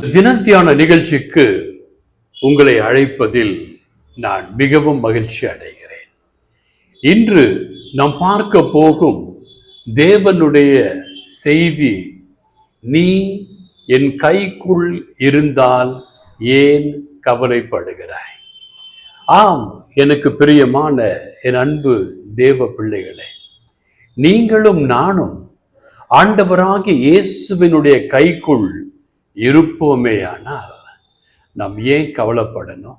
தினத்தியான நிகழ்ச்சிக்கு உங்களை அழைப்பதில் நான் மிகவும் மகிழ்ச்சி அடைகிறேன். இன்று நாம் பார்க்க போகும் தேவனுடைய செய்தி நீ என் கைக்குள் இருந்தால் ஏன் கவலைப்படுகிறாய்? ஆம் எனக்கு பிரியமான என் அன்பு தேவ பிள்ளைகளே நீங்களும் நானும் ஆண்டவராகிய இயேசுவினுடைய கைக்குள் இருப்போமேயானால் நாம் ஏன் கவலைப்படணும்?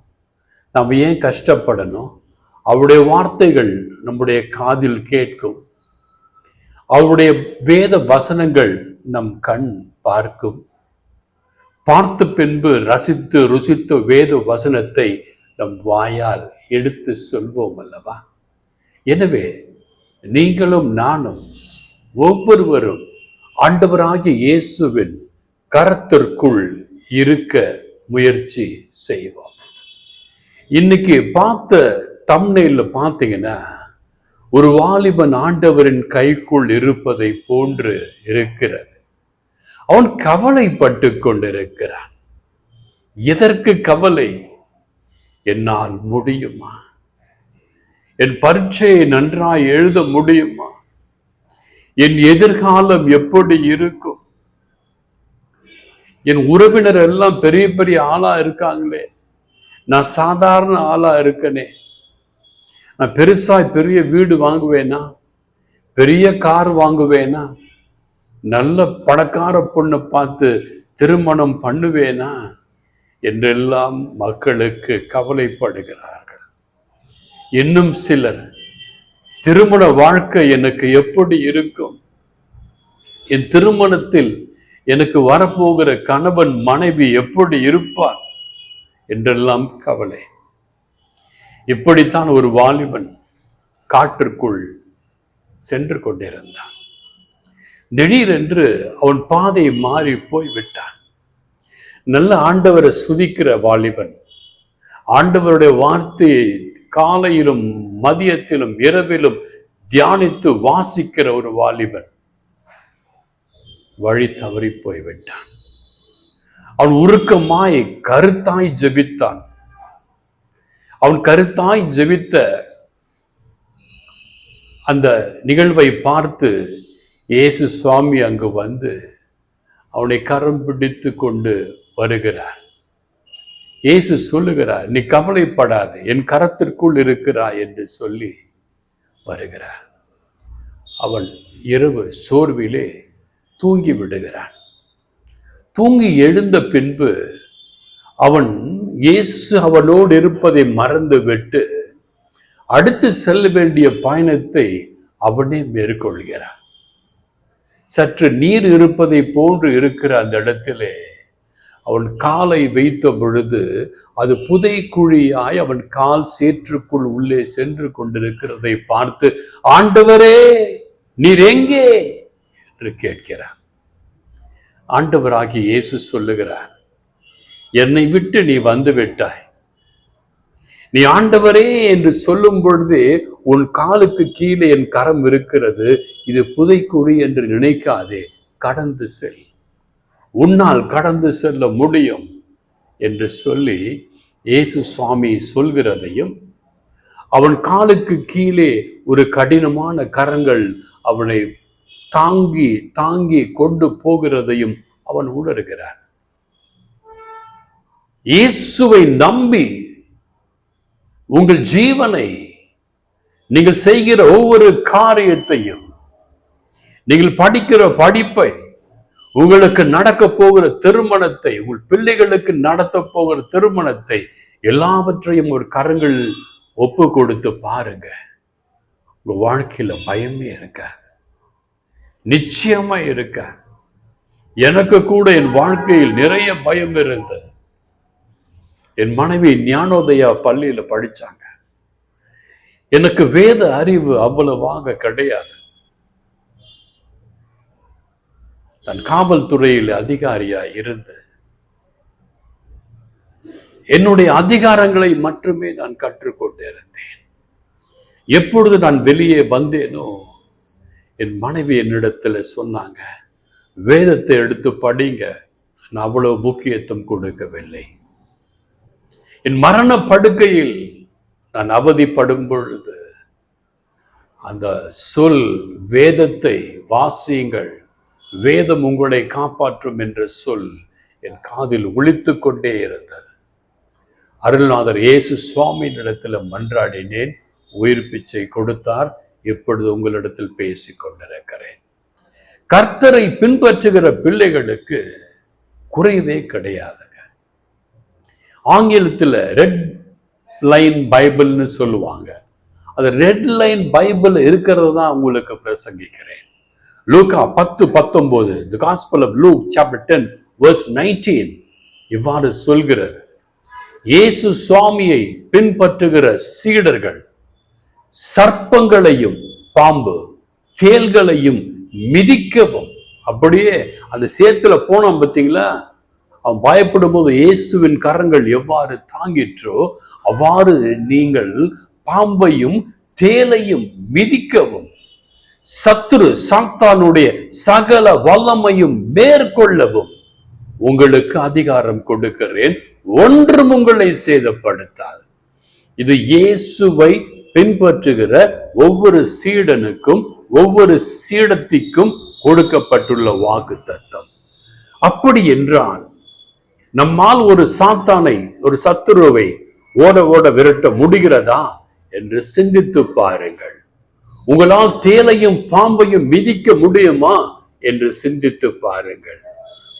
நாம் ஏன் கஷ்டப்படணும்? அவருடைய வார்த்தைகள் நம்முடைய காதில் கேட்கும். அவருடைய வேத வசனங்கள் நம் கண் பார்க்கும். பார்த்த பின்பு ரசித்து ருசித்த வேத வசனத்தை நம் வாயால் எடுத்து சொல்வோம் அல்லவா? எனவே நீங்களும் நானும் ஒவ்வொருவரும் ஆண்டவராகிய இயேசுவின் கரத்திற்குள் இருக்க முயற்சி செய்வோம். இன்னைக்கு பார்த்த தம்னையில் பார்த்தீங்கன்னா ஒரு வாலிபன் ஆண்டவரின் கைக்குள் இருப்பதை போன்று இருக்கிறது. அவன் கவலைப்பட்டு கொண்டிருக்கிறான். எதற்கு கவலை? என்னால் முடியுமா? என் பரீட்சையை நன்றாய் எழுத முடியுமா? என் எதிர்காலம் எப்படி இருக்கும்? என் உறவினர் எல்லாம் பெரிய பெரிய ஆளா இருக்காங்களே. நான் சாதாரண ஆளா இருக்கனே. நான் பெருசாய் பெரிய வீடு வாங்குவேனா? பெரிய கார் வாங்குவேனா? நல்ல பணக்கார பொண்ணை பார்த்து திருமணம் பண்ணுவேனா? என்றெல்லாம் மக்களுக்கு கவலைப்படுகிறார்கள். இன்னும் சிலர் திருமண வாழ்க்கை எனக்கு எப்படி இருக்கும்? என் திருமணத்தில் எனக்கு வரப்போகிற கணவன் மனைவி எப்படி இருப்பார் என்றெல்லாம் கவலை. இப்படித்தான் ஒரு வாலிபன் காட்டிற்குள் சென்று கொண்டிருந்தான். திடீரென்று அவன் பாதை மாறி போய் விட்டான் நல்ல ஆண்டவரை சுதிக்கிற வாலிபன் ஆண்டவருடைய வார்த்தையை காலையிலும் மதியத்திலும் இரவிலும் தியானித்து வாசிக்கிற ஒரு வாலிபன் வழி தவறி போய்விட்டான். அவன் உருக்கமாய் கருத்தாய் ஜெபித்தான். அவன் கருத்தாய் ஜெபித்த அந்த நிகழ்வை பார்த்து இயேசு சுவாமி அங்கு வந்து அவனை கரம் பிடித்து கொண்டு வருகிறார். இயேசு சொல்லுகிறார் நீ கவலைப்படாது என் கரத்திற்குள் இருக்கிறாய் என்று சொல்லி வருகிறார். அவன் இரவு சோர்விலே தூங்கி விடுகிறான். தூங்கி எழுந்த பின்பு அவன் இயேசு அவனோடு இருப்பதை மறந்து விட்டு அடுத்து செல்ல வேண்டிய பயணத்தை அவனே மேற்கொள்கிறான். சற்று நீர் இருப்பதை போன்று இருக்கிற அந்த இடத்திலே அவன் காலை வைத்த பொழுது அது புதை குழியாய் அவன் கால் சேற்றுக்குள் உள்ளே சென்று கொண்டிருக்கிறதை பார்த்து ஆண்டவரே நீர் எங்கே? என்று கேட்கிறார். ஆண்டவராகி இயேசு சொல்லுகிறார் என்னை விட்டு நீ வந்து விட்டாய். நீ ஆண்டவரே என்று சொல்லும் பொழுது உன் காலுக்கு கீழே என் கரம் இருக்கிறது. இது புதைக்குழி என்று நினைக்காதே கடந்து செல். உன்னால் கடந்து செல்ல முடியும் என்று சொல்லி இயேசு சுவாமி சொல்கிறதையும் அவன் காலுக்கு கீழே ஒரு கடினமான கரங்கள் அவனை தாங்கி தாங்கி கொண்டு போகிறதையும் அவன் உணர்கிறான். இயேசுவை நம்பி உங்கள் ஜீவனை நீங்கள் செய்கிற ஒவ்வொரு காரியத்தையும் நீங்கள் படிக்கிற படிப்பை உங்களுக்கு நடக்க போகிற திருமணத்தை உங்கள் பிள்ளைகளுக்கு நடத்த போகிற திருமணத்தை எல்லாவற்றையும் ஒரு கரங்கள் ஒப்பு கொடுத்து பாருங்க. உங்க வாழ்க்கையில பயமே இருக்க நிச்சயமா இருக்க. எனக்கு கூட என் வாழ்க்கையில் நிறைய பயம் இருந்தது. என் மனைவி ஞானோதயா பள்ளியில படிச்சாங்க. எனக்கு வேத அறிவு அவ்வளவாக கிடையாது. நான் காவல்துறையில் அதிகாரியா இருந்து என்னுடைய அதிகாரங்களை மட்டுமே நான் கற்றுக்கொண்டிருந்தேன். எப்பொழுது நான் வெளியே வந்தேனோ என் மனைவி என்னிடத்தில் சொன்னாங்க வேதத்தை எடுத்து படிங்க நான் அவ்வளவு முக்கியத்துவம் கொடுக்கவில்லை. என் மரண படுக்கையில் நான் அவதிப்படும் பொழுது அந்த சொல் வேதத்தை வாசியுங்கள் வேதம் உங்களை காப்பாற்றும் என்ற சொல் என் காதில் ஒழித்து கொண்டே இருந்தது. அருள்நாதர் இயேசு சுவாமியினிடத்தில் மன்றாடினேன் உயிர் பிச்சை கொடுத்தார் இப்பொழுது உங்களிடத்தில் பேசிக் கொண்டிருக்கிறேன். கர்த்தரை பின்பற்றுகிற பிள்ளைகளுக்கு குறைவே கிடையாதுங்க. ஆங்கிலத்தில் ரெட் லைன் பைபிள்னு சொல்லுவாங்க. அது ரெட் லைன் பைபிள் இருக்கிறது தான் உங்களுக்கு பிரசங்கிக்கிறேன். லூக்கா பத்து பத்தொன்பது the gospel of Luke chapter ten verse nineteen இவ்வாறு சொல்கிறது. இயேசு சுவாமியை பின்பற்றுகிற சீடர்கள் சர்ப்பங்களையும் பாம்பு தேள்களையும் மிதிக்கவும். அப்படியே அந்த சேத்துல போனோம் பார்த்தீங்களா அவன் பயப்படும் போது இயேசுவின் கரங்கள் எவ்வாறு தாங்கிற்றோ அவ்வாறு நீங்கள் பாம்பையும் தேலையும் மிதிக்கவும். சத்துரு சாத்தானுடைய சகல வல்லமையும் மேற்கொள்ளவும். உங்களுக்கு அதிகாரம் கொடுக்கிறேன். ஒன்றும் உங்களை சேதப்படுத்தாது. இது இயேசுவை பின்பற்றுகிற ஒவ்வொரு சீடனுக்கும் ஒவ்வொரு சீடத்திற்கும் கொடுக்கப்பட்டுள்ள வாக்கு தத்தம் அப்படி என்றால் நம்மால் ஒரு சாத்தானை ஒரு சத்துருவை ஓட ஓட விரட்ட முடிகிறதா என்று சிந்தித்து பாருங்கள். உங்களால் தேலையும் பாம்பையும் மிதிக்க முடியுமா என்று சிந்தித்து பாருங்கள்.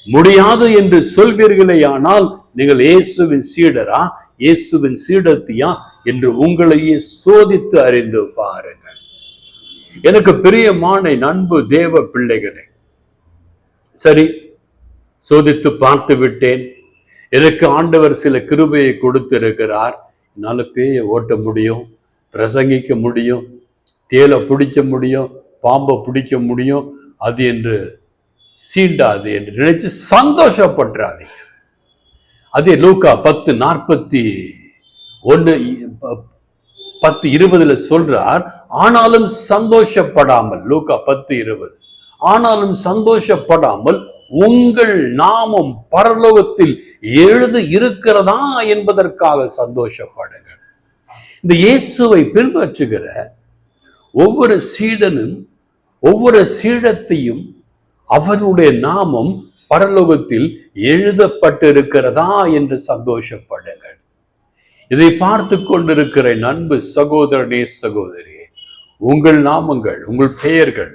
முடியாது என்று சொல்வீர்களே ஆனால் நீங்கள் இயேசுவின் சீடரா இயேசுவின் சீடத்தியா என்று உங்களையே சோதித்து அறிந்து பாருங்கள். எனக்கு பிரியமான நண்பு தேவ பிள்ளைகளே சரி சோதித்து பார்த்து விட்டேன். எனக்கு ஆண்டவர் சில கிருபையை கொடுத்திருக்கிறார். என்னால் பேயை ஓட்ட முடியும் பிரசங்கிக்க முடியும் தேலை பிடிக்க முடியும் பாம்பை பிடிக்க முடியும் அது என்று சீண்டாது என்று நினைச்சு சந்தோஷப்படுறாதீங்க அதே லூக்கா பத்து நாற்பத்தி ஒன்று பத்து இருபதுல சொல்றார் ஆனாலும் சந்தோஷப்படாமல் லூக்கா பத்து இருபது. ஆனாலும் சந்தோஷப்படாமல் உங்கள் நாமம் பரலோகத்தில் எழுது இருக்கிறதா என்பதற்காக சந்தோஷப்படுங்கள். இந்த இயேசுவை பின்பற்றுகிற ஒவ்வொரு சீடனும் ஒவ்வொரு சீடத்தையும் அவருடைய நாமம் பரலோகத்தில் எழுதப்பட்டிருக்கிறதா என்று சந்தோஷப்படு இதை பார்த்து கொண்டிருக்கிற நண்பு சகோதரனே சகோதரியே உங்கள் நாமங்கள் உங்கள் பெயர்கள்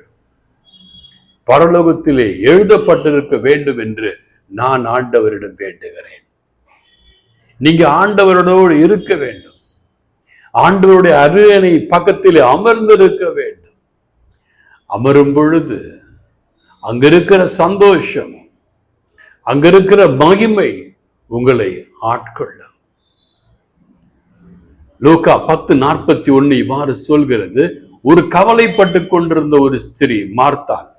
பரலோகத்திலே எழுதப்பட்டிருக்க வேண்டும் என்று நான் ஆண்டவரிடம் வேண்டுகிறேன். நீங்க ஆண்டவரோடு இருக்க வேண்டும். ஆண்டவருடைய அருகனை பக்கத்தில் அமர்ந்திருக்க வேண்டும். அமரும் பொழுது அங்க இருக்கிற சந்தோஷம் அங்க இருக்கிற மகிமை உங்களை ஆட்கொள்ளும். லூக்கா பத்து நாற்பத்தி ஒண்ணு இவ்வாறு சொல்கிறது ஒரு கவலைப்பட்டு கொண்டிருந்த ஒரு ஸ்திரீ மார்த்தாள்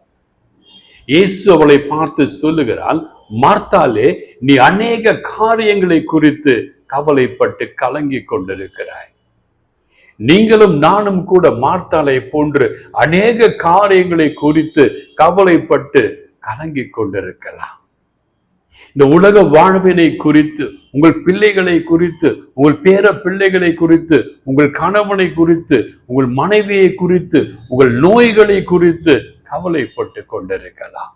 இயேசு அவளை பார்த்து சொல்லுகிறாள் மார்த்தாலே நீ அநேக காரியங்களை குறித்து கவலைப்பட்டு கலங்கி கொண்டிருக்கிறாய். நீங்களும் நானும் கூட மார்த்தாலை போன்று அநேக காரியங்களை குறித்து கவலைப்பட்டு கலங்கி கொண்டிருக்கலாம். இந்த உலக வாழ்வினை குறித்து உங்கள் பிள்ளைகளை குறித்து உங்கள் பேர பிள்ளைகளை குறித்து உங்கள் கணவனை குறித்து உங்கள் மனைவியை குறித்து உங்கள் நோய்களை குறித்து கவலைப்பட்டு கொண்டிருக்கலாம்.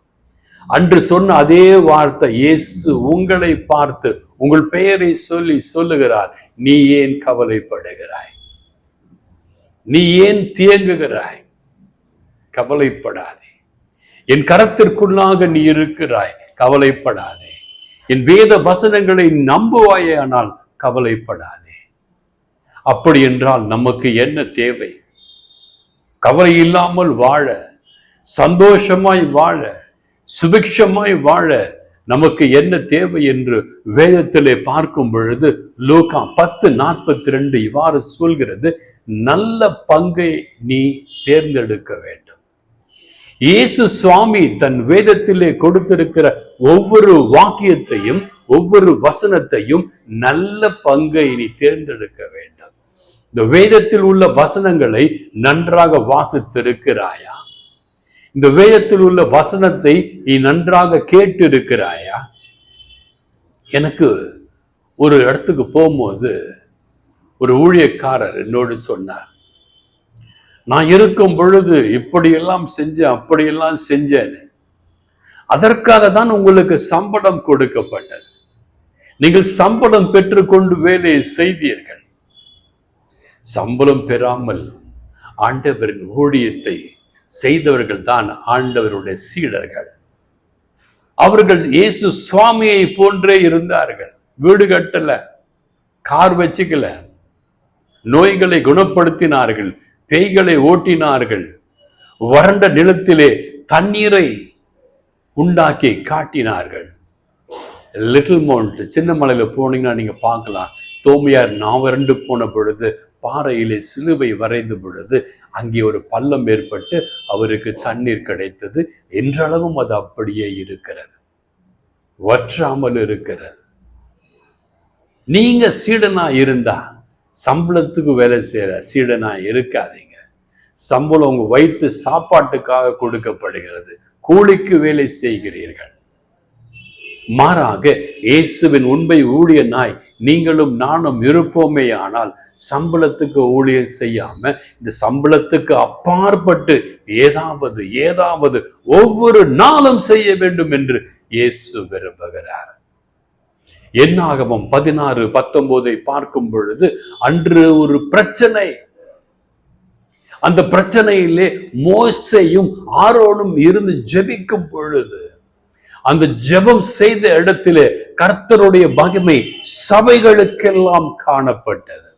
அன்று சொன்ன அதே வார்த்தை இயேசு உங்களை பார்த்து உங்கள் பெயரை சொல்லி சொல்லுகிறார். நீ ஏன் கவலைப்படுகிறாய்? நீ ஏன் தியங்குகிறாய்? கவலைப்படாதே. என் கரத்திற்குள்ளாக நீ இருக்கிறாய் கவலைப்படாதே. என் வேத வசனங்களை நம்புவாயே ஆனால் கவலைப்படாதே. அப்படி என்றால் நமக்கு என்ன தேவை? கவலை இல்லாமல் வாழ சந்தோஷமாய் வாழ சுபிக்ஷமாய் வாழ நமக்கு என்ன தேவை என்று வேதத்திலே பார்க்கும் பொழுது லூகா பத்து நாற்பத்தி ரெண்டு இவ்வாறு சொல்கிறது நல்ல பங்கை நீ தேர்ந்தெடுக்க வேண்டும். இயேசு சுவாமி தன் வேதத்திலே கொடுத்திருக்கிற ஒவ்வொரு வாக்கியத்தையும் ஒவ்வொரு வசனத்தையும் நல்ல பங்கை நீ தேர்ந்தெடுக்க வேண்டும். இந்த வேதத்தில் உள்ள வசனங்களை நன்றாக வாசித்திருக்கிறாயா? இந்த வேதத்தில் உள்ள வசனத்தை நீ நன்றாக கேட்டு இருக்கிறாயா எனக்கு ஒரு இடத்துக்கு போகும்போது ஒரு ஊழியக்காரர் என்னோடு சொன்னார் நான் இருக்கும் பொழுது இப்படியெல்லாம் செஞ்சேன் அப்படியெல்லாம் செஞ்சேன். அதற்காக தான் உங்களுக்கு சம்பளம் கொடுக்கப்பட்டது. நீங்கள் சம்பளம் பெற்றுக்கொண்டு வேலையை செய்தீர்கள். சம்பளம் பெறாமல் ஆண்டவரின் ஊழியத்தை செய்தவர்கள் தான் ஆண்டவருடைய சீடர்கள். அவர்கள் இயேசு சுவாமியை போன்றே இருந்தார்கள். வீடு கட்டல கார் வச்சுக்கல நோய்களை குணப்படுத்தினார்கள். பேய்களை ஓட்டினார்கள். வறண்ட நிலத்திலே தண்ணீரை உண்டாக்கி காட்டினார்கள். லிட்டில் மவுண்ட் சின்ன மலையில் போனீங்கன்னா நீங்க பார்க்கலாம். தோமையார் நாவரண்டு போன பொழுது பாறையிலே சிலுவை வரைந்த பொழுது அங்கே ஒரு பள்ளம் ஏற்பட்டு அவருக்கு தண்ணீர் கிடைத்தது. என்றளவும் அது அப்படியே இருக்கிறது. வற்றாமல் இருக்கிறது. நீங்க சீடனா இருந்தா சம்பளத்துக்கு வேலை செய்யற சீடனாக இருக்காதீங்க. சம்பளம் உங்க வயிற்று சாப்பாட்டுக்காக கொடுக்கப்படுகிறது. கூலிக்கு வேலை செய்கிறீர்கள். மாறாக இயேசுவின் உண்மை ஊழியனாய் நீங்களும் நானும் இருப்போமே ஆனால் சம்பளத்துக்கு ஊழியம் செய்யாம இந்த சம்பளத்துக்கு அப்பாற்பட்டு ஏதாவது ஏதாவது ஒவ்வொரு நாளும் செய்ய வேண்டும் என்று இயேசு விரும்புகிறார். என்னாகவும் பதினாறு பத்தொன்பதை பார்க்கும் பொழுது அன்று ஒரு பிரச்சனை. அந்த பிரச்சனையிலே மோசையும் ஆரோனும் இருந்து ஜெபிக்கும் பொழுது அந்த ஜெபம் செய்த இடத்திலே கர்த்தருடைய மகிமை சபைகளுக்கெல்லாம் காணப்பட்டது.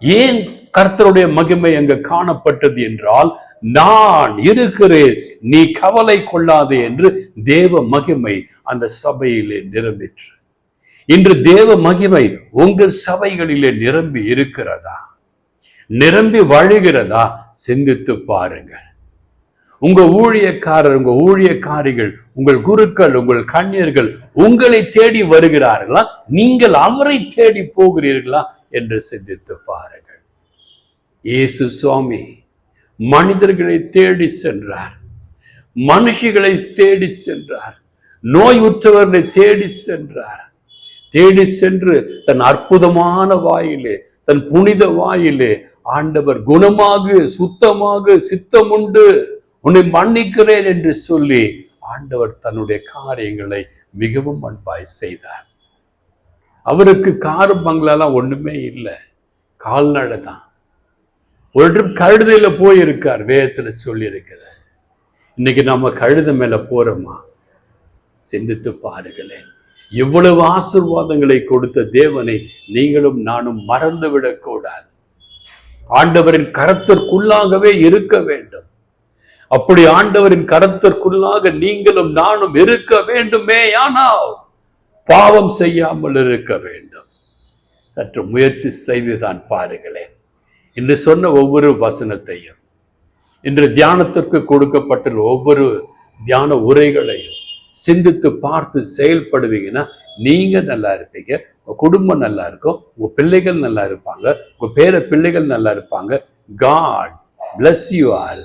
ஏன் கர்த்தருடைய மகிமை அங்கு காணப்பட்டது என்றால் நான் இருக்கிறேன் நீ கவலை கொள்ளாதே என்று தேவ மகிமை அந்த சபையிலே நிரம்பிற்று. இன்று தேவ மகிமை உங்கள் சபைகளிலே நிரம்பி இருக்கிறதா? நிரம்பி வழிகிறதா? சிந்தித்து பாருங்கள். உங்க ஊழியக்காரர் உங்க ஊழியக்காரிகள் உங்கள் குருக்கள் உங்கள் கண்ணியர்கள் உங்களை தேடி வருகிறார்களா? நீங்கள் அவரை தேடி போகிறீர்களா? என்று சிந்தித்து பாருங்கள். இயேசு சுவாமி மனிதர்களை தேடி சென்றார். மனுஷிகளை தேடி சென்றார். நோய் உற்றவர்களை தேடி சென்றார். தேடி சென்று தன் அற்புதமான வாயிலே தன் புனித வாயிலே ஆண்டவர் குணமாக சுத்தமாக சித்தமுண்டு உன்னை மன்னிக்கிறேன் என்று சொல்லி ஆண்டவர் தன்னுடைய காரியங்களை மிகவும் அன்பாய் செய்தார். அவருக்கு காரு பங்களாலாம் ஒன்றுமே இல்லை. கால்நடை தான். ஒரு கழுதையில் போயிருக்கார் வேதத்தில் சொல்லியிருக்கிற இன்னைக்கு நம்ம கழுத மேலே போகிறோமா சிந்தித்து பாருங்களேன். இவ்வளவு ஆசிர்வாதங்களை கொடுத்த தேவனை நீங்களும் நானும் மறந்து விடக்கூடாது. ஆண்டவரின் கரத்திற்குள்ளாகவே இருக்க வேண்டும். அப்படி ஆண்டவரின் கரத்திற்குள்ளாக நீங்களும் நானும் இருக்க வேண்டுமே ஆனால் பாவம் செய்யாமல் இருக்க வேண்டும். சற்று முயற்சி செய்துதான் பாருங்களேன். இன்று சொன்ன ஒவ்வொரு வசனத்தையும் இன்று தியானத்திற்கு கொடுக்கப்பட்டுள்ள ஒவ்வொரு தியான உரைகளையும் சிந்தித்து பார்த்து செயல்படுவீங்கன்னா நீங்க நல்லா இருப்பீங்க உங்க குடும்பம் நல்லா இருக்கும் உங்க பிள்ளைகள் நல்லா இருப்பாங்க உங்க பேர பிள்ளைகள் நல்லா இருப்பாங்க. God bless you all